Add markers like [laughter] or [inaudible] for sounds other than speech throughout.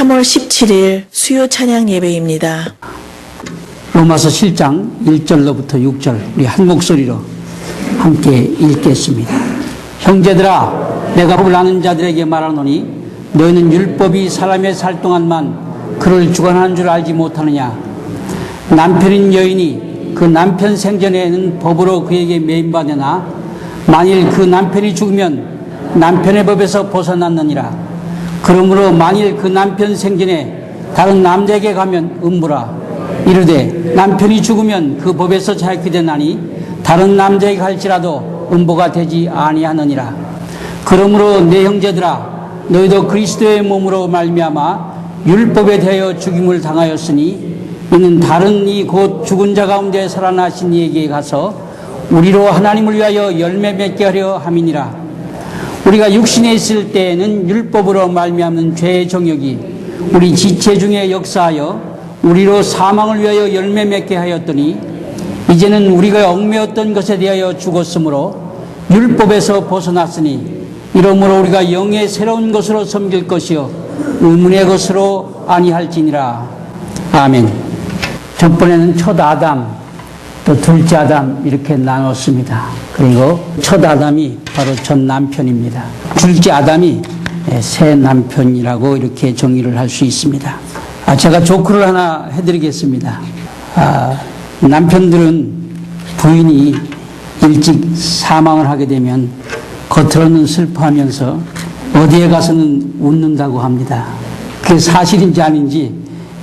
3월 17일 수요 찬양 예배입니다. 로마서 7장 1절로부터 6절 우리 한 목소리로 함께 읽겠습니다. 형제들아 내가 법을 아는 자들에게 말하노니 너희는 율법이 사람의 살 동안만 그를 주관하는 줄 알지 못하느냐 남편인 여인이 그 남편 생전에는 법으로 그에게 매인받으나 만일 그 남편이 죽으면 남편의 법에서 벗어났느니라 그러므로 만일 그 남편 생전에 다른 남자에게 가면 음부라 이르되 남편이 죽으면 그 법에서 자유케 되나니 다른 남자에게 갈지라도 음보가 되지 아니하느니라. 그러므로 내 형제들아 너희도 그리스도의 몸으로 말미암아 율법에 대하여 죽임을 당하였으니 이는 다른 이 곧 죽은 자 가운데 살아나신 이에게 가서 우리로 하나님을 위하여 열매 맺게 하려 함이니라 우리가 육신에 있을 때에는 율법으로 말미암는 죄의 정욕이 우리 지체 중에 역사하여 우리로 사망을 위하여 열매 맺게 하였더니 이제는 우리가 얽매였던 것에 대하여 죽었으므로 율법에서 벗어났으니 이러므로 우리가 영의 새로운 것으로 섬길 것이요 의문의 것으로 아니할지니라. 아멘. 전번에는 첫 아담 또 둘째 아담 이렇게 나눴습니다 그리고 첫 아담이 바로 전 남편입니다 둘째 아담이 새 남편이라고 이렇게 정의를 할 수 있습니다 아, 제가 조크를 하나 해드리겠습니다. 아, 남편들은 부인이 일찍 사망을 하게 되면 겉으로는 슬퍼하면서 어디에 가서는 웃는다고 합니다. 그게 사실인지 아닌지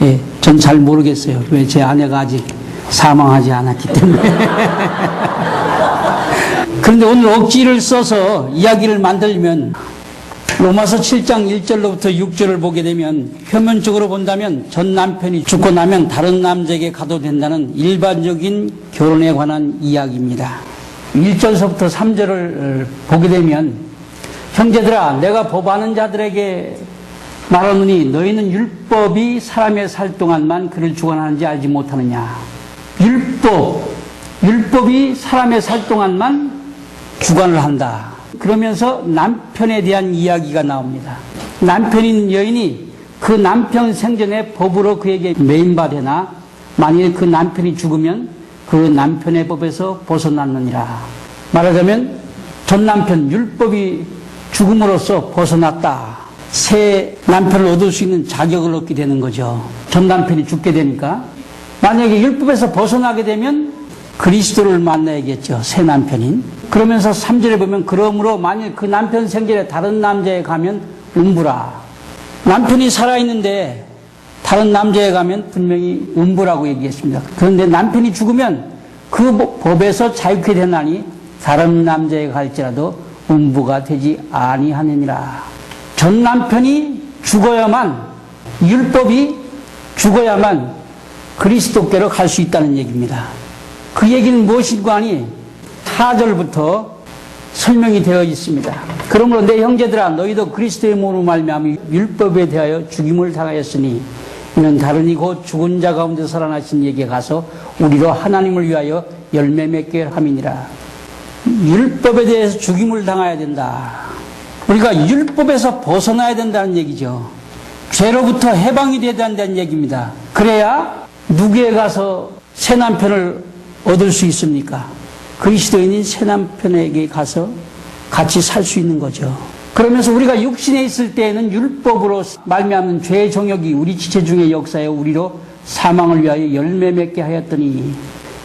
예, 전 잘 모르겠어요. 왜 제 아내가 아직 사망하지 않았기 때문에. [laughs] 그런데 오늘 억지를 써서 이야기를 만들면 로마서 7장 1절로부터 6절을 보게 되면 표면적으로 본다면 전 남편이 죽고 나면 다른 남자에게 가도 된다는 일반적인 결혼에 관한 이야기입니다. 1절서부터 3절을 보게 되면 형제들아 내가 법하는 자들에게 말하노니 너희는 율법이 사람의 살 동안만 그를 주관하는지 알지 못하느냐 율법 율법이 사람의 살 동안만 주관을 한다. 그러면서 남편에 대한 이야기가 나옵니다. 남편인 여인이 그 남편 생전에 법으로 그에게 매인받으나 만일 그 남편이 죽으면 그 남편의 법에서 벗어났느니라. 말하자면 전 남편 율법이 죽음으로써 벗어났다. 새 남편을 얻을 수 있는 자격을 얻게 되는 거죠. 전 남편이 죽게 되니까 만약에 율법에서 벗어나게 되면 그리스도를 만나야겠죠. 새 남편인. 그러면서 3절에 보면 그러므로 만일 그 남편 생전에 다른 남자에 가면 음부라. 남편이 살아있는데 다른 남자에 가면 분명히 음부라고 얘기했습니다. 그런데 남편이 죽으면 그 법에서 자유케 되나니 다른 남자에 갈지라도 음부가 되지 아니하느니라. 전 남편이 죽어야만 율법이 죽어야만 그리스도께로 갈 수 있다는 얘기입니다. 그 얘기는 무엇인가 하니 4절부터 설명이 되어 있습니다. 그러므로 내 형제들아 너희도 그리스도의 몸으로 말미암아 율법에 대하여 죽임을 당하였으니 이는 다른 이곧 죽은 자 가운데 살아나신 이에게 가서 우리로 하나님을 위하여 열매 맺게 함이니라. 율법에 대해서 죽임을 당해야 된다. 우리가 율법에서 벗어나야 된다는 얘기죠. 죄로부터 해방이 돼야 된다는 얘기입니다. 그래야 누구에 가서 새 남편을 얻을 수 있습니까? 그리스도인인 새 남편에게 가서 같이 살 수 있는 거죠. 그러면서 우리가 육신에 있을 때에는 율법으로 말미암는 죄의 정욕이 우리 지체 중의 역사에 우리로 사망을 위하여 열매 맺게 하였더니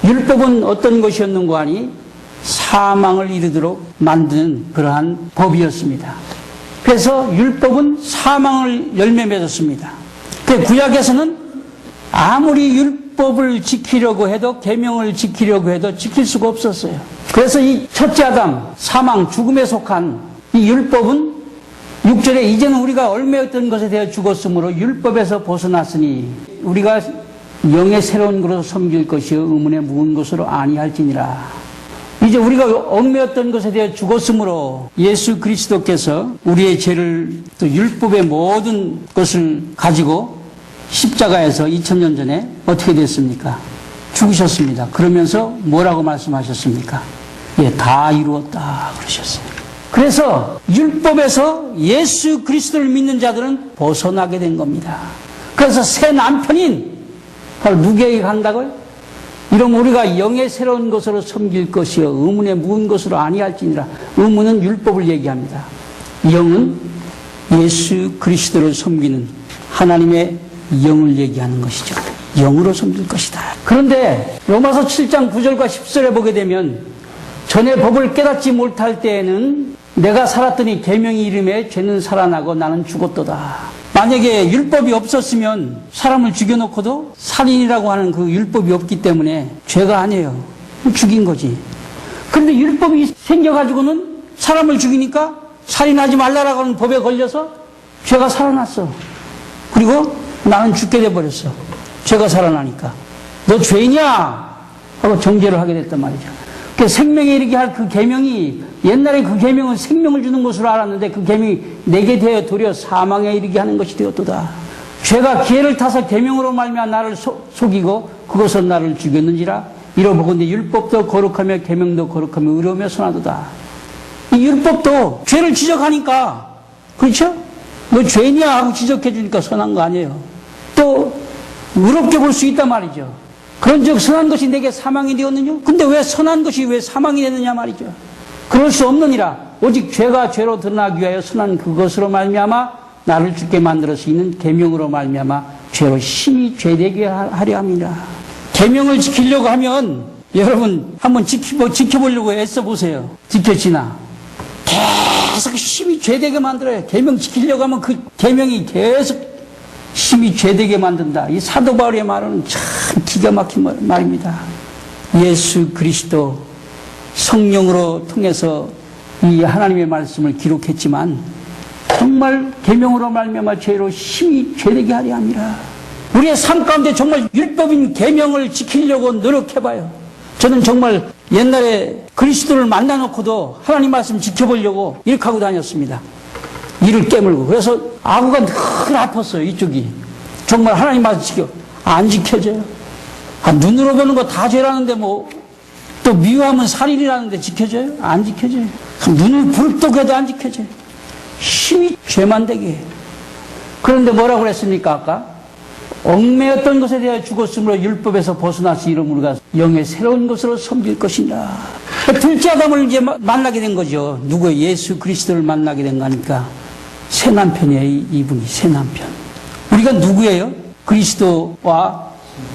율법은 어떤 것이었는가 하니 사망을 이르도록 만드는 그러한 법이었습니다. 그래서 율법은 사망을 열매 맺었습니다. 그 구약에서는 아무리 율 법을 지키려고 해도 계명을 지키려고 해도 지킬 수가 없었어요. 그래서 이 첫째 아담 사망 죽음에 속한 이 율법은 6절에 이제는 우리가 얼매였던 것에 대해 죽었으므로 율법에서 벗어났으니 우리가 영의 새로운 것으로 섬길 것이요 의문의 묵은 것으로 아니할지니라. 이제 우리가 얽매였던 것에 대해 죽었으므로 예수 그리스도께서 우리의 죄를 또 율법의 모든 것을 가지고 십자가에서 2000년 전에 어떻게 됐습니까? 죽으셨습니다. 그러면서 뭐라고 말씀하셨습니까? 예, 다 이루었다 그러셨어요. 그래서 율법에서 예수 그리스도를 믿는 자들은 벗어나게 된 겁니다. 그래서 새 남편인 바로 누구에게 간다고요? 이러면 우리가 영의 새로운 것으로 섬길 것이요 의문의 묵은 것으로 아니할지니라 의문은 율법을 얘기합니다. 영은 예수 그리스도를 섬기는 하나님의 영을 얘기하는 것이죠. 영으로 섬길 것이다. 그런데 로마서 7장 9절과 10절에 보게 되면 전에 법을 깨닫지 못할 때에는 내가 살았더니 계명이 이름에 죄는 살아나고 나는 죽었도다. 만약에 율법이 없었으면 사람을 죽여놓고도 살인이라고 하는 그 율법이 없기 때문에 죄가 아니에요. 죽인 거지. 그런데 율법이 생겨가지고는 사람을 죽이니까 살인하지 말라라고 하는 법에 걸려서 죄가 살아났어. 그리고 나는 죽게 돼버렸어. 죄가 살아나니까. 너 죄냐? 하고 정죄를 하게 됐단 말이죠. 그 생명에 이르게 할 그 계명이 옛날에 그 계명은 생명을 주는 것으로 알았는데 그 계명이 내게 되어 도리어 사망에 이르게 하는 것이 되었도다. 죄가 기회를 타서 계명으로 말미암아 나를 소- 속이고 그것은 나를 죽였는지라 이러보건대 율법도 거룩하며 계명도 거룩하며 의로우며 선하도다. 이 율법도 죄를 지적하니까 그렇죠? 너 죄냐 하고 지적해 주니까 선한 거 아니에요. 또 의롭게 볼 수 있단 말이죠. 그런즉 선한 것이 내게 사망이 되었느냐? 근데 왜 선한 것이 왜 사망이 되느냐 말이죠. 그럴 수 없느니라. 오직 죄가 죄로 드러나기 위하여 선한 그것으로 말미암아 나를 죽게 만들어서 있는 계명으로 말미암아 죄로 심히 죄되게 하- 하려 함이라. 계명을 지키려고 하면 여러분 한번 지켜 지켜보려고 애써 보세요. 지켜지나? 계속 심히 죄되게 만들어요. 계명 지키려고 하면 그 계명이 계속 심히 죄되게 만든다. 이 사도 바울의 말은 참 기가 막힌 말- 말입니다. 예수 그리스도 성령으로 통해서 이 하나님의 말씀을 기록했지만 정말 계명으로 말미암아 죄로 심히 죄되게 함이라. 우리의 삶 가운데 정말 율법인 계명을 지키려고 노력해봐요. 저는 정말 옛날에 그리스도를 만나놓고도 하나님 말씀 지켜보려고 이렇게 하고 다녔습니다. 이를 깨물고. 그래서 아구가 늘 아팠어요, 이쪽이. 정말 하나님 말씀 지켜. 안 지켜져요. 아, 눈으로 보는 거 다 죄라는데 뭐, 또 미워하면 살인이라는데 지켜져요? 안 지켜져요. 눈을 불떡 해도 안 지켜져요. 힘이 죄만 되게 해요. 그런데 뭐라고 그랬습니까, 아까? 얽매였던 것에 대하여 죽었으므로 율법에서 벗어나서 이름 우리가 영의 새로운 것으로 섬길 것이다. 둘째 아담을 이제 마- 만나게 된 거죠. 누구 예수 그리스도를 만나게 된 거니까 새 남편이에요. 이- 이분이 새 남편. 우리가 누구예요? 그리스도와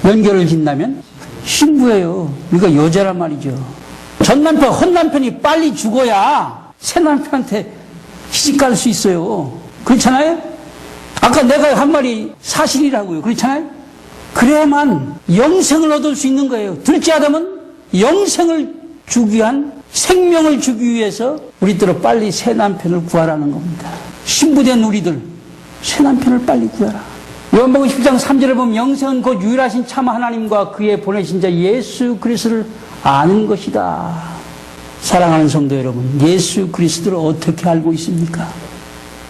연결을 짓다면 신부예요. 우리가 여자란 말이죠. 전 남편, 헌 남편이 빨리 죽어야 새 남편한테 시집갈 수 있어요. 그렇잖아요? 아까 내가 한 말이 사실이라고요. 그렇잖아요? 그래야만 영생을 얻을 수 있는 거예요. 둘째 아담은 영생을 주기 위한 생명을 주기 위해서 우리들은 빨리 새 남편을 구하라는 겁니다. 신부된 우리들 새 남편을 빨리 구해라. 요한복음 10장 3절에 보면 영생은 곧 유일하신 참 하나님과 그의 보내신 자 예수 그리스도를 아는 것이다. 사랑하는 성도 여러분, 예수 그리스도를 어떻게 알고 있습니까?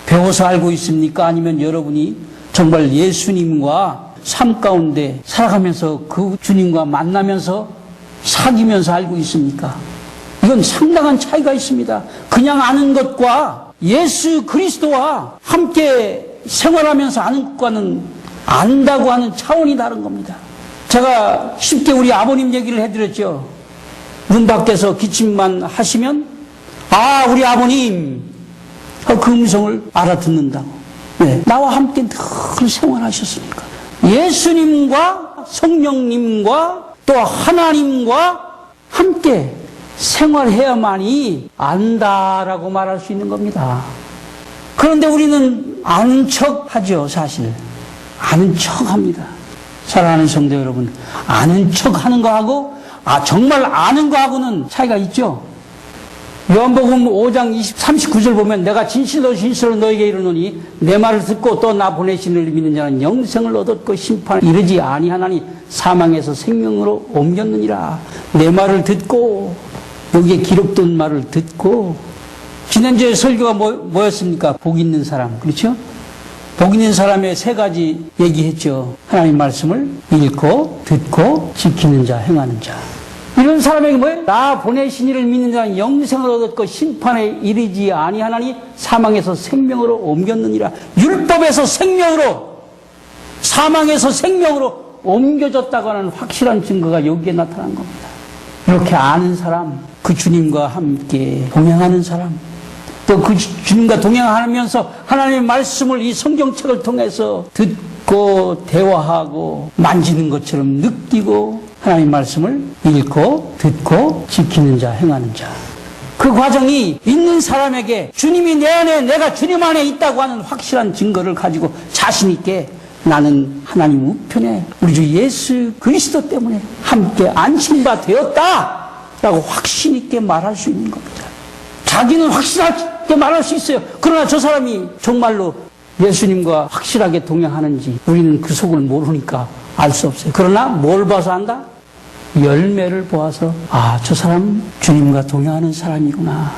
배워서 알고 있습니까? 아니면 여러분이 정말 예수님과 삶 가운데 살아가면서 그 주님과 만나면서 사귀면서 알고 있습니까? 이건 상당한 차이가 있습니다. 그냥 아는 것과 예수 그리스도와 함께 생활하면서 아는 것과는 안다고 하는 차원이 다른 겁니다. 제가 쉽게 우리 아버님 얘기를 해드렸죠. 문 밖에서 기침만 하시면, 아, 우리 아버님, 어, 그 음성을 알아듣는다고. 네. 나와 함께 늘 생활하셨으니까. 예수님과 성령님과 또 하나님과 함께 생활해야만이 안다라고 말할 수 있는 겁니다. 그런데 우리는 아는 척 하죠, 사실. 아는 척 합니다. 사랑하는 성도 여러분, 아는 척 하는 거하고, 아, 정말 아는 거하고는 차이가 있죠? 요한복음 5장 20, 39절 보면 내가 진실로 진실로 너에게 이르노니 내 말을 듣고 또 나 보내신 이를 믿는 자는 영생을 얻었고 심판을 이르지 아니하나니 사망에서 생명으로 옮겼느니라 내 말을 듣고 여기에 기록된 말을 듣고 지난주에 설교가 뭐, 뭐였습니까? 복 있는 사람 그렇죠? 복 있는 사람의 세 가지 얘기했죠. 하나님 말씀을 읽고 듣고 지키는 자 행하는 자 이런 사람에게 뭐예요? 나 보내신 이를 믿는 자는 영생을 얻었고 심판에 이르지 아니하나니 사망에서 생명으로 옮겼느니라. 율법에서 생명으로 사망에서 생명으로 옮겨졌다고 하는 확실한 증거가 여기에 나타난 겁니다. 이렇게 아는 사람, 그 주님과 함께 동행하는 사람, 또 그 주님과 동행하면서 하나님의 말씀을 이 성경책을 통해서 듣고 대화하고 만지는 것처럼 느끼고 하나님의 말씀을 읽고 듣고 지키는 자, 행하는 자. 그 과정이 있는 사람에게 주님이 내 안에 내가 주님 안에 있다고 하는 확실한 증거를 가지고 자신 있게 나는 하나님 우편에 우리 주 예수 그리스도 때문에 함께 안심바 되었다 라고 확신 있게 말할 수 있는 겁니다. 자기는 확실하게 말할 수 있어요. 그러나 저 사람이 정말로 예수님과 확실하게 동행하는지 우리는 그 속을 모르니까 알 수 없어요. 그러나 뭘 봐서 안다? 열매를 보아서 아, 저 사람 주님과 동행하는 사람이구나.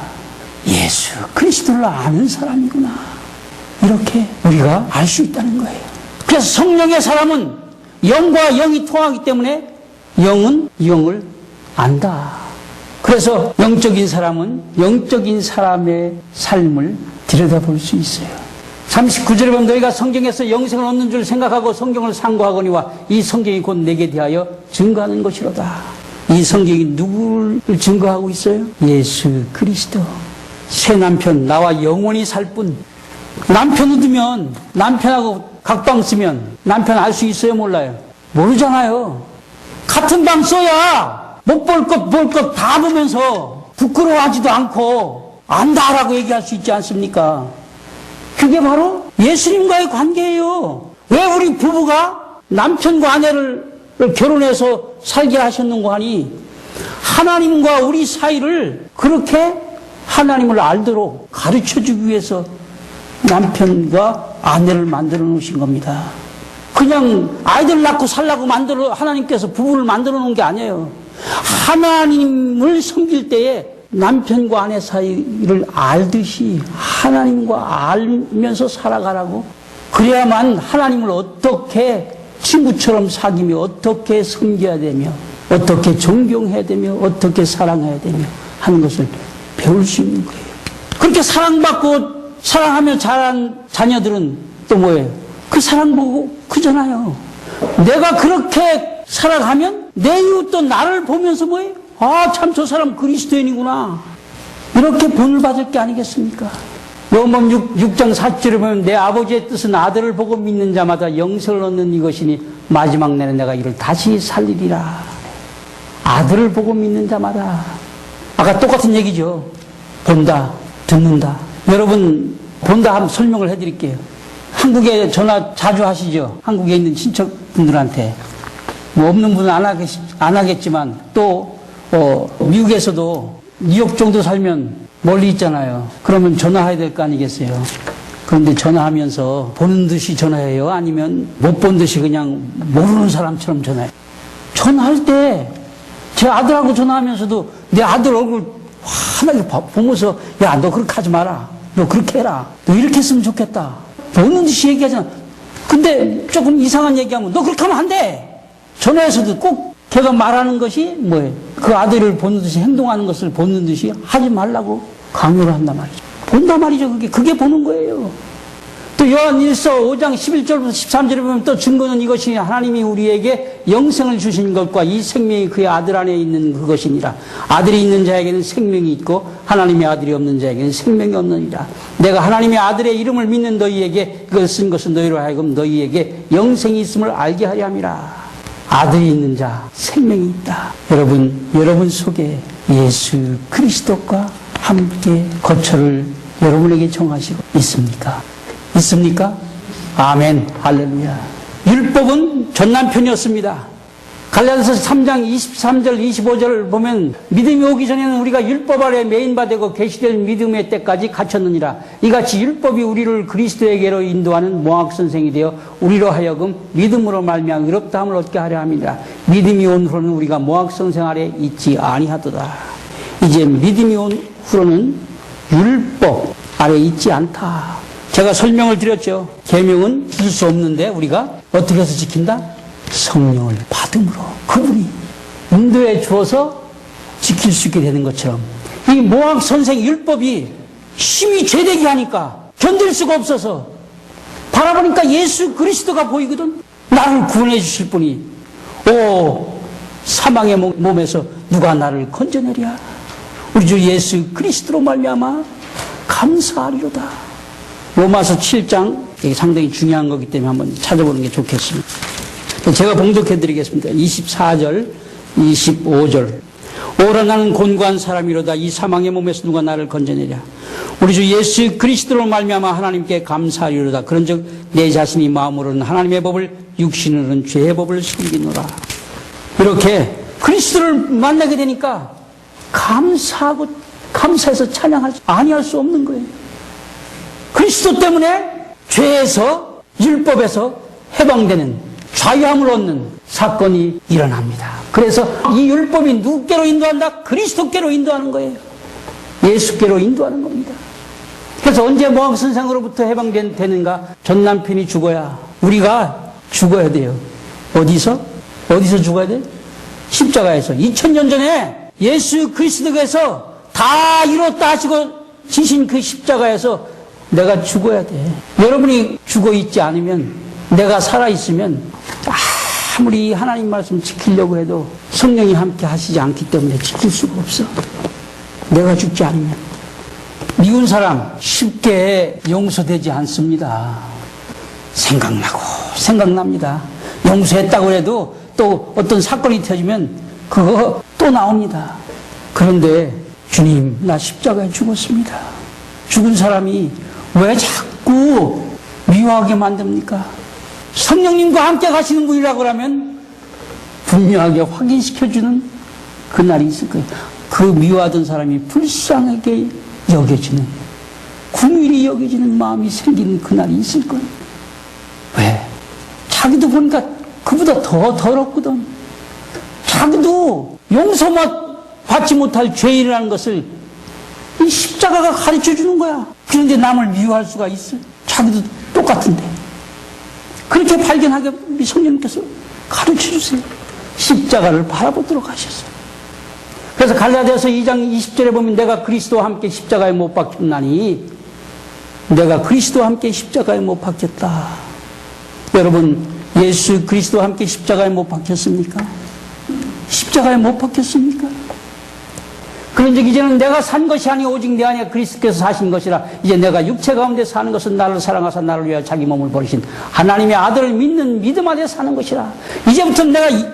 예수 그리스도를 아는 사람이구나. 이렇게 우리가 알 수 있다는 거예요. 그래서 성령의 사람은 영과 영이 통하기 때문에 영은 영을 안다. 그래서 영적인 사람은 영적인 사람의 삶을 들여다볼 수 있어요. 39절에 보면 너희가 성경에서 영생을 얻는 줄 생각하고 성경을 상고하거니와 이 성경이 곧 내게 대하여 증거하는 것이로다. 이 성경이 누구를 증거하고 있어요? 예수 그리스도. 새 남편 나와 영원히 살 뿐. 남편 얻으면 남편하고 각방 쓰면 남편 알 수 있어요 몰라요? 모르잖아요. 같은 방 써야 못 볼 것 볼 것 다 보면서 부끄러워하지도 않고 안다라고 얘기할 수 있지 않습니까? 그게 바로 예수님과의 관계예요. 왜 우리 부부가 남편과 아내를 결혼해서 살게 하셨는고 하니 하나님과 우리 사이를 그렇게 하나님을 알도록 가르쳐 주기 위해서 남편과 아내를 만들어 놓으신 겁니다. 그냥 아이들 낳고 살라고 만들어 하나님께서 부부를 만들어 놓은 게 아니에요. 하나님을 섬길 때에 남편과 아내 사이를 알듯이 하나님과 알면서 살아가라고 그래야만 하나님을 어떻게 친구처럼 사귀며 어떻게 섬겨야 되며 어떻게 존경해야 되며 어떻게 사랑해야 되며 하는 것을 배울 수 있는 거예요. 그렇게 사랑받고 사랑하며 자란 자녀들은 또 뭐예요? 그 사랑 보고 크잖아요. 내가 그렇게 살아가면 내 이웃도 나를 보면서 뭐예요? 아, 참 저 사람 그리스도인이구나. 이렇게 본을 받을 게 아니겠습니까? 요한복음 6, 6장 4절에 보면 내 아버지의 뜻은 아들을 보고 믿는 자마다 영생을 얻는 이것이니 마지막 날에 내가 이를 다시 살리리라. 아들을 보고 믿는 자마다. 아까 똑같은 얘기죠. 본다, 듣는다. 여러분, 본다 한번 설명을 해드릴게요. 한국에 전화 자주 하시죠? 한국에 있는 친척분들한테. 뭐 없는 분은 안, 하겠, 안 하겠지만 또 어, 미국에서도 뉴욕 정도 살면 멀리 있잖아요. 그러면 전화해야 될 거 아니겠어요? 그런데 전화하면서 보는 듯이 전화해요? 아니면 못 본 듯이 그냥 모르는 사람처럼 전화해요? 전화할 때 제 아들하고 전화하면서도 내 아들 얼굴 환하게 봐- 보면서 야, 너 그렇게 하지 마라. 너 그렇게 해라. 너 이렇게 했으면 좋겠다. 보는 듯이 얘기하잖아. 근데 조금 이상한 얘기하면 너 그렇게 하면 안 돼. 전화에서도 꼭 걔가 말하는 것이 뭐예요? 그 아들을 보는 듯이 행동하는 것을 보는 듯이 하지 말라고 강요를 한단 말이죠. 본단 말이죠. 그게, 그게 보는 거예요. 또 요한 1서 5장 11절부터 13절에 보면 또 증거는 이것이 하나님이 우리에게 영생을 주신 것과 이 생명이 그의 아들 안에 있는 그것이니라. 아들이 있는 자에게는 생명이 있고 하나님의 아들이 없는 자에게는 생명이 없느니라. 내가 하나님의 아들의 이름을 믿는 너희에게 그걸 쓴 것은 너희로 하여금 너희에게 영생이 있음을 알게 하려 함이라. 아들이 있는 자 생명이 있다. 여러분, 여러분 속에 예수 그리스도과 함께 거처를 여러분에게 정하시고 있습니까? 있습니까? 아멘. 할렐루야. 율법은 전남편이었습니다. 갈라디아서 3장 23절 25절을 보면 믿음이 오기 전에는 우리가 율법 아래 메인바되고 계시될 믿음의 때까지 갇혔느니라. 이같이 율법이 우리를 그리스도에게로 인도하는 모학 선생이 되어 우리로 하여금 믿음으로 말미암아 의롭다함을 얻게 하려 합니다. 믿음이 온 후로는 우리가 모학 선생 아래 있지 아니하도다. 이제 믿음이 온 후로는 율법 아래 있지 않다. 제가 설명을 드렸죠. 계명은 지킬 수 없는데 우리가 어떻게 해서 지킨다? 성령을 받음으로 그분이 인도해 주어서 지킬 수 있게 되는 것처럼 이 모학 선생 율법이 힘이 죄되게 하니까 견딜 수가 없어서 바라보니까 예수 그리스도가 보이거든 나를 구원해 주실 분이 오 사망의 몸- 몸에서 누가 나를 건져내랴 우리 주 예수 그리스도로 말미암아 감사하리로다 로마서 7장 이게 상당히 중요한 거기 때문에 한번 찾아보는 게 좋겠습니다. 제가 봉독해 드리겠습니다. 24절 25절. 오라 나는 곤고한 사람이로다. 이 사망의 몸에서 누가 나를 건져내랴? 우리 주 예수 그리스도로 말미암아 하나님께 감사하리로다. 그런즉 내 자신이 마음으로는 하나님의 법을 육신으로는 죄의 법을 숨기노라. 이렇게 그리스도를 만나게 되니까 감사하고 감사해서 찬양할 수 아니할 수 없는 거예요 그리스도 때문에 죄에서 율법에서 해방되는 자유함을 얻는 사건이 일어납니다. 그래서 이 율법이 누구께로 인도한다? 그리스도께로 인도하는 거예요. 예수께로 인도하는 겁니다. 그래서 언제 모학 선상으로부터 해방되는가? 전 남편이 죽어야 우리가 죽어야 돼요. 어디서? 어디서 죽어야 돼? 십자가에서. 2000년 전에 예수 그리스도께서 다 이뤘다 하시고 지신 그 십자가에서 내가 죽어야 돼. 여러분이 죽어 있지 않으면 내가 살아 있으면 아무리 하나님 말씀 지키려고 해도 성령이 함께 하시지 않기 때문에 지킬 수가 없어. 내가 죽지 않으면. 미운 사람 쉽게 용서되지 않습니다. 생각나고 생각납니다. 용서했다고 해도 또 어떤 사건이 터지면 그거 또 나옵니다. 그런데 주님 나 십자가에 죽었습니다. 죽은 사람이 왜 자꾸 미워하게 만듭니까? 성령님과 함께 가시는 분이라고 하면 분명하게 확인시켜주는 그날이 있을 거예요. 그 미워하던 사람이 불쌍하게 여겨지는, 궁일이 여겨지는 마음이 생기는 그날이 있을 거예요. 왜? 자기도 보니까 그보다 더 더럽거든. 자기도 용서만 받지 못할 죄인이라는 것을 이 십자가가 가르쳐 주는 거야. 그런데 남을 미워할 수가 있어. 자기도 똑같은데. 그렇게 발견하게 우리 성령님께서 가르쳐 주세요. 십자가를 바라보도록 하셨어요. 그래서 갈라디아서 2장 20절에 보면 내가 그리스도와 함께 십자가에 못 박혔나니 내가 그리스도와 함께 십자가에 못 박혔다. 여러분 예수 그리스도와 함께 십자가에 못 박혔습니까? 십자가에 못 박혔습니까? 그런즉 이제는 내가 산 것이 아니 오직 내 안에 그리스도께서 사신 것이라 이제 내가 육체 가운데 사는 것은 나를 사랑하사 나를 위하여 자기 몸을 버리신 하나님의 아들을 믿는 믿음 안에 사는 것이라 이제부터 내가 이-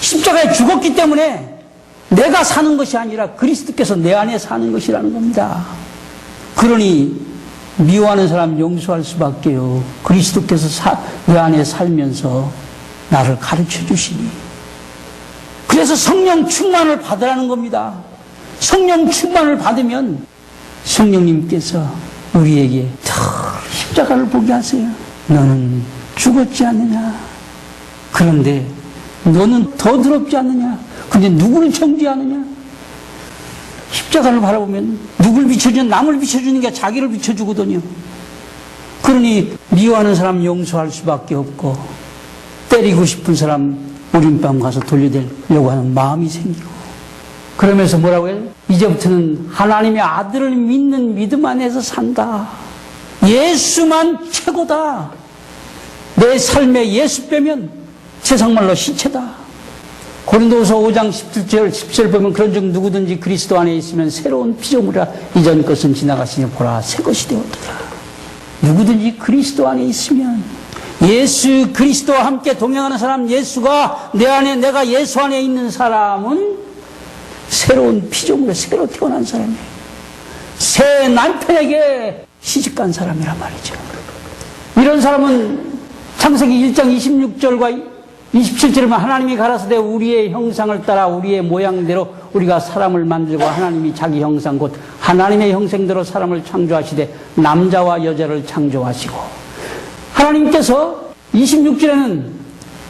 십자가에 죽었기 때문에 내가 사는 것이 아니라 그리스도께서 내 안에 사는 것이라는 겁니다. 그러니 미워하는 사람 용서할 수밖에요. 그리스도께서 사- 내 안에 살면서 나를 가르쳐 주시니 그래서 성령 충만을 받으라는 겁니다. 성령 충만을 받으면 성령님께서 우리에게 더 십자가를 보게 하세요. 너는 죽었지 않느냐? 그런데 너는 더 더럽지 않느냐? 근데 누구를 정죄하느냐? 십자가를 바라보면 누굴 비춰주는 남을 비춰주는 게 자기를 비춰주거든요. 그러니 미워하는 사람 용서할 수밖에 없고 때리고 싶은 사람 우린밤 가서 돌려대려고 하는 마음이 생기고 그러면서 뭐라고 해요? 이제부터는 하나님의 아들을 믿는 믿음 안에서 산다. 예수만 최고다. 내 삶에 예수 빼면 세상말로 시체다. 고린도서 5장 17절, 17절 보면 그런즉 누구든지 그리스도 안에 있으면 새로운 피조물이라 이전 것은 지나갔으니 보라 새 것이 되었더라. 누구든지 그리스도 안에 있으면 예수 그리스도와 함께 동행하는 사람 예수가 내 안에 내가 예수 안에 있는 사람은 새로운 피조물에 새로 태어난 사람이에요. 새 남편에게 시집간 사람이란 말이죠. 이런 사람은 창세기 1장 26절과 27절에 보면 하나님이 가라사대 우리의 형상을 따라 우리의 모양대로 우리가 사람을 만들고 하나님이 자기 형상 곧 하나님의 형상대로 사람을 창조하시되 남자와 여자를 창조하시고 하나님께서 26절에는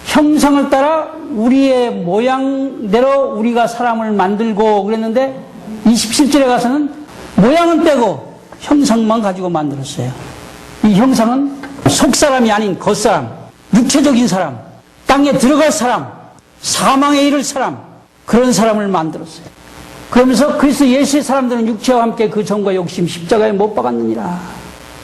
형상을 따라 우리의 모양대로 우리가 사람을 만들고 그랬는데 27절에 가서는 모양은 빼고 형상만 가지고 만들었어요. 이 형상은 속사람이 아닌 겉사람, 육체적인 사람, 땅에 들어갈 사람, 사망에 이를 사람, 그런 사람을 만들었어요. 그러면서 그리스도 예수의 사람들은 육체와 함께 그 정과 욕심 십자가에 못 박았느니라.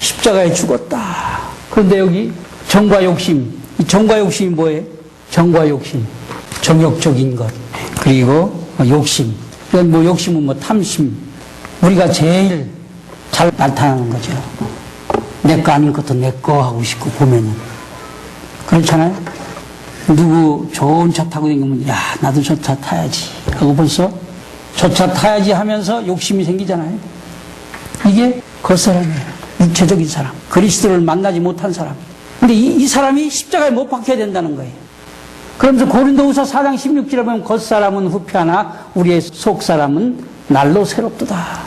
십자가에 죽었다. 그런데 여기 정과 욕심, 이 정과 욕심이 뭐예요? 정과 욕심, 정욕적인 것, 그리고 욕심. 이건 뭐 욕심은 뭐 탐심. 우리가 제일 잘 나타나는 거죠. 내 거 아닌 것도 내 거 하고 싶고 보면은 그렇잖아요. 누구 좋은 차 타고 다니면 야 나도 저 차 타야지 하고 벌써 저 차 타야지 하면서 욕심이 생기잖아요. 이게 겉사람이에요. 육체적인 사람. 그리스도를 만나지 못한 사람. 근데 이, 이 사람이 십자가에 못 박혀야 된다는 거예요. 그러면서 고린도후서 4장 16절에 보면 겉사람은 후패하나 우리의 속사람은 날로 새롭도다.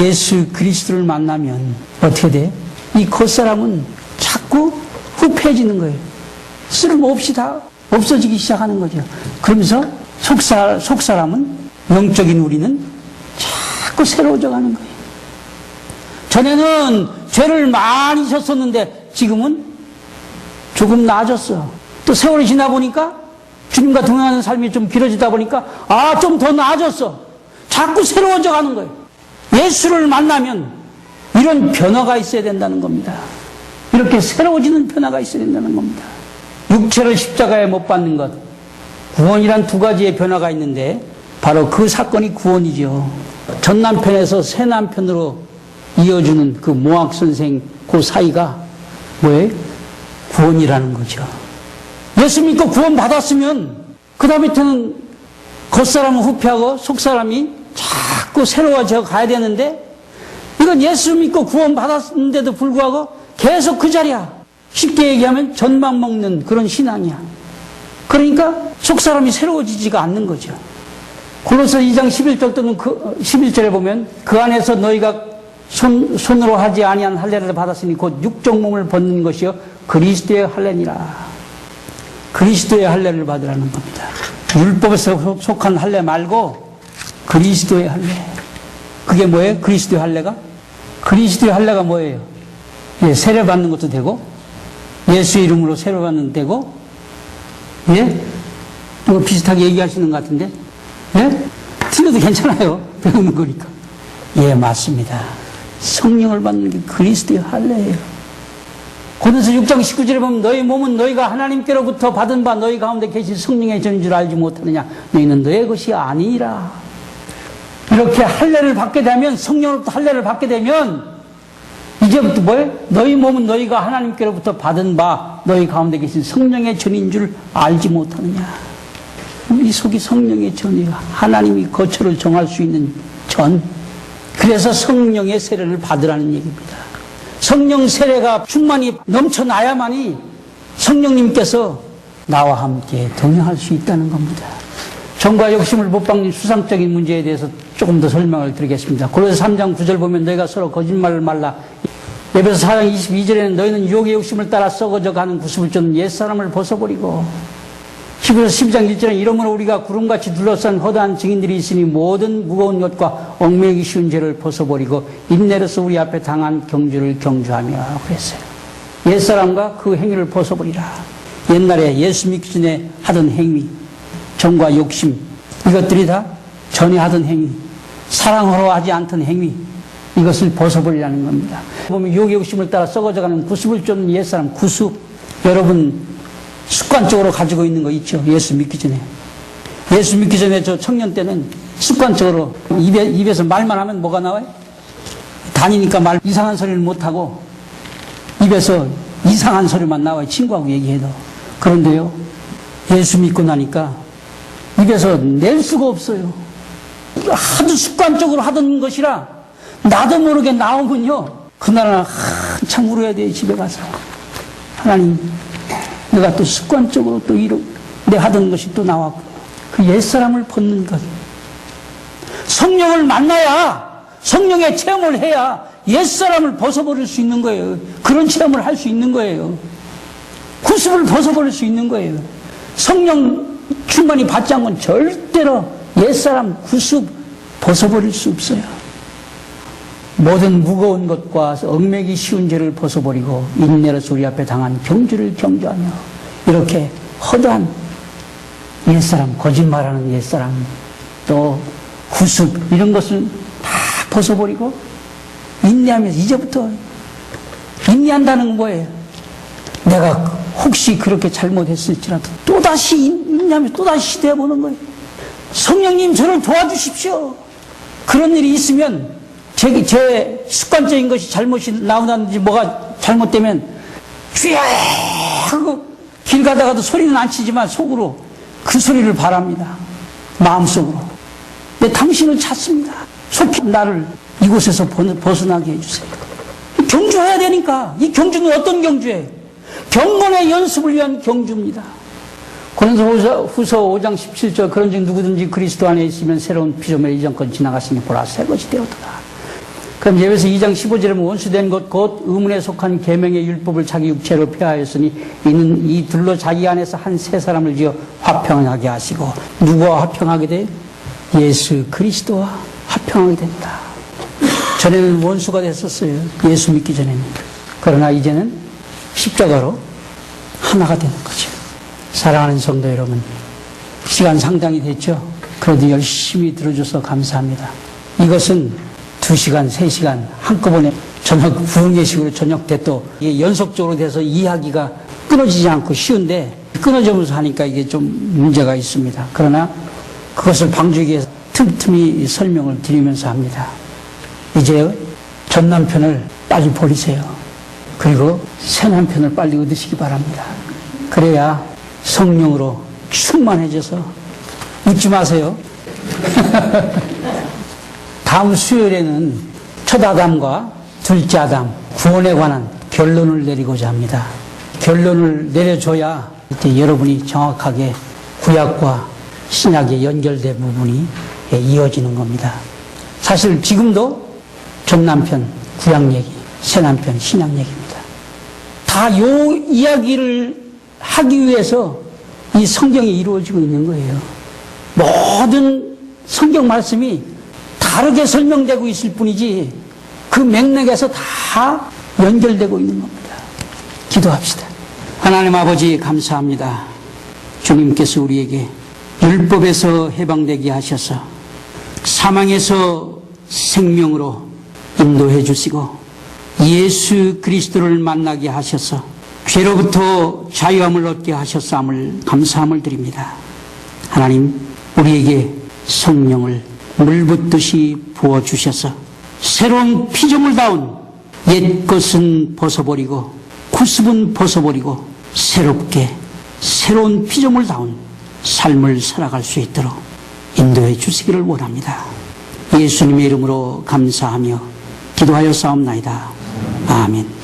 예수 그리스도를 만나면 어떻게 돼? 이 겉사람은 자꾸 후패해지는 거예요. 쓸모없이 다 없어지기 시작하는 거죠. 그러면서 속사, 속사람은 영적인 우리는 자꾸 새로워져 가는 거예요. 전에는 죄를 많이 졌었는데 지금은 조금 나아졌어. 또 세월이 지나 보니까 주님과 동행하는 삶이 좀 길어지다 보니까 아, 좀 더 나아졌어. 자꾸 새로워져 가는 거예요. 예수를 만나면 이런 변화가 있어야 된다는 겁니다. 이렇게 새로워지는 변화가 있어야 된다는 겁니다. 육체를 십자가에 못 받는 것. 구원이란 두 가지의 변화가 있는데 바로 그 사건이 구원이죠. 전 남편에서 새 남편으로 이어주는 그 모학 선생 그 사이가 뭐예요? 구원이라는 거죠. 예수 믿고 구원 받았으면 그 다음부터는 겉사람은 후패하고 속사람이 자꾸 새로워져 가야 되는데 이건 예수 믿고 구원 받았는데도 불구하고 계속 그 자리야. 쉽게 얘기하면 전만 먹는 그런 신앙이야. 그러니까 속사람이 새로워지지가 않는 거죠. 골로새 2장 11절 또는 그 11절에 보면 그 안에서 너희가 손, 손으로 하지 아니한 할례를 받았으니 곧 육적 몸을 벗는 것이요 그리스도의 할례니라. 그리스도의 할례를 받으라는 겁니다. 율법에서 속한 할례 말고 그리스도의 할례. 그게 뭐예요? 그리스도의 할례가? 그리스도의 할례가 뭐예요? 예, 세례 받는 것도 되고 예수의 이름으로 세례 받는 되고 예? 뭐 비슷하게 얘기하시는 것 같은데 예? 틀려도 괜찮아요. [laughs] 배우는 거니까. 예, 맞습니다. 성령을 받는 게 그리스도의 할례예요. 고린도서 6장 19절에 보면 너희 몸은 너희가 하나님께로부터 받은 바 너희 가운데 계신 성령의 전인 줄 알지 못하느냐? 너희는 너의 것이 아니라. 이렇게 할례를 받게 되면 성령으로부터 할례를 받게 되면 이제부터 뭐예요? 너희 몸은 너희가 하나님께로부터 받은 바 너희 가운데 계신 성령의 전인 줄 알지 못하느냐? 우리 속이 성령의 전이가 하나님이 거처를 정할 수 있는 전. 그래서 성령의 세례를 받으라는 얘기입니다. 성령 세례가 충만히 넘쳐나야만이 성령님께서 나와 함께 동행할 수 있다는 겁니다. 정과 욕심을 못 박는 수상적인 문제에 대해서 조금 더 설명을 드리겠습니다. 고로새 3장 9절 보면 너희가 서로 거짓말을 말라. 예배서 4장 22절에는 너희는 유혹의 욕심을 따라 썩어져 가는 구습을 쫓는 옛사람을 벗어버리고 히브리서 12장 1절에 이러므로 우리가 구름같이 둘러싼 허다한 증인들이 있으니 모든 무거운 것과 얽매이기 쉬운 죄를 벗어버리고 인내로서 우리 앞에 당한 경주를 경주하며 그랬어요. 옛사람과 그 행위를 벗어버리라. 옛날에 예수 믿기 전에 하던 행위, 정과 욕심 이것들이 다 전에 하던 행위, 사랑으로 하지 않던 행위 이것을 벗어버리라는 겁니다. 보면 유혹의 욕심을 따라 썩어져가는 구습을 쫓는 옛사람 구습 여러분 습관적으로 가지고 있는 거 있죠. 예수 믿기 전에. 예수 믿기 전에 저 청년 때는 습관적으로 입에, 입에서 말만 하면 뭐가 나와요? 다니니까 말 이상한 소리를 못하고 입에서 이상한 소리만 나와요. 친구하고 얘기해도. 그런데요, 예수 믿고 나니까 입에서 낼 수가 없어요. 하도 습관적으로 하던 것이라 나도 모르게 나오면요. 그날은 한참 울어야 돼요. 집에 가서. 하나님, 내가 또 습관적으로 또 이러, 내 하던 것이 또 나왔고, 그 옛사람을 벗는 것. 성령을 만나야, 성령의 체험을 해야 옛사람을 벗어버릴 수 있는 거예요. 그런 체험을 할 수 있는 거예요. 구습을 벗어버릴 수 있는 거예요. 성령 충만히 받지 않고는 절대로 옛사람 구습 벗어버릴 수 없어요. 모든 무거운 것과 얽매기 쉬운 죄를 벗어버리고 인내로서 우리 앞에 당한 경주를 경주하며 이렇게 허다한 옛사람, 거짓말하는 옛사람, 또 구습 이런 것을 다 벗어버리고 인내하면서 이제부터 인내한다는 건 뭐예요? 내가 혹시 그렇게 잘못했을지라도 또다시 인내하면 또다시 시대해보는 거예요. 성령님 저를 도와주십시오. 그런 일이 있으면 제, 제 습관적인 것이 잘못이 나오는지 뭐가 잘못되면 주여 하고 길 가다가도 소리는 안 치지만 속으로 그 소리를 바랍니다. 마음속으로. 내 당신을 찾습니다. 속히 나를 이곳에서 번- 벗어나게 해주세요. 경주해야 되니까. 이 경주는 어떤 경주예요? 경건의 연습을 위한 경주입니다. 고린도 후서, 후서 5장 17절 그런즉 누구든지 그리스도 안에 있으면 새로운 피조물 이전권 지나갔으니 보라 새 것이 되었더라. 그럼 예배서 2장 15절에 보면 원수된 것 곧 의문에 속한 계명의 율법을 자기 육체로 폐하였으니 이는 이 둘로 자기 안에서 한 세 사람을 지어 화평하게 하시고 누구와 화평하게 돼? 예수 그리스도와 화평하게 된다. 전에는 원수가 됐었어요. 예수 믿기 전에는. 그러나 이제는 십자가로 하나가 되는 거죠. 사랑하는 성도 여러분, 시간 상당히 됐죠? 그래도 열심히 들어줘서 감사합니다. 이것은 두 시간, 세 시간 한꺼번에 저녁 부흥 예식으로 저녁 때 또 연속적으로 돼서 이야기가 끊어지지 않고 쉬운데 끊어지면서 하니까 이게 좀 문제가 있습니다. 그러나 그것을 방지하기 위해서 틈틈이 설명을 드리면서 합니다. 이제 전 남편을 빨리 버리세요. 그리고 새 남편을 빨리 얻으시기 바랍니다. 그래야 성령으로 충만해져서 웃지 마세요. [laughs] 다음 수요일에는 첫 아담과 둘째 아담 구원에 관한 결론을 내리고자 합니다. 결론을 내려줘야 이때 여러분이 정확하게 구약과 신약에 연결된 부분이 이어지는 겁니다. 사실 지금도 전 남편 구약 얘기, 새 남편 신약 얘기입니다. 다 요 이야기를 하기 위해서 이 성경이 이루어지고 있는 거예요. 모든 성경 말씀이 다르게 설명되고 있을 뿐이지 그 맥락에서 다 연결되고 있는 겁니다. 기도합시다. 하나님 아버지 감사합니다. 주님께서 우리에게 율법에서 해방되게 하셔서 사망에서 생명으로 인도해 주시고 예수 그리스도를 만나게 하셔서 죄로부터 자유함을 얻게 하셨음을 감사함을 드립니다. 하나님 우리에게 성령을 물붓듯이 부어주셔서 새로운 피조물다운 옛 것은 벗어버리고 구습은 벗어버리고 새롭게 새로운 피조물다운 삶을 살아갈 수 있도록 인도해 주시기를 원합니다. 예수님의 이름으로 감사하며 기도하여 싸움나이다. 아멘.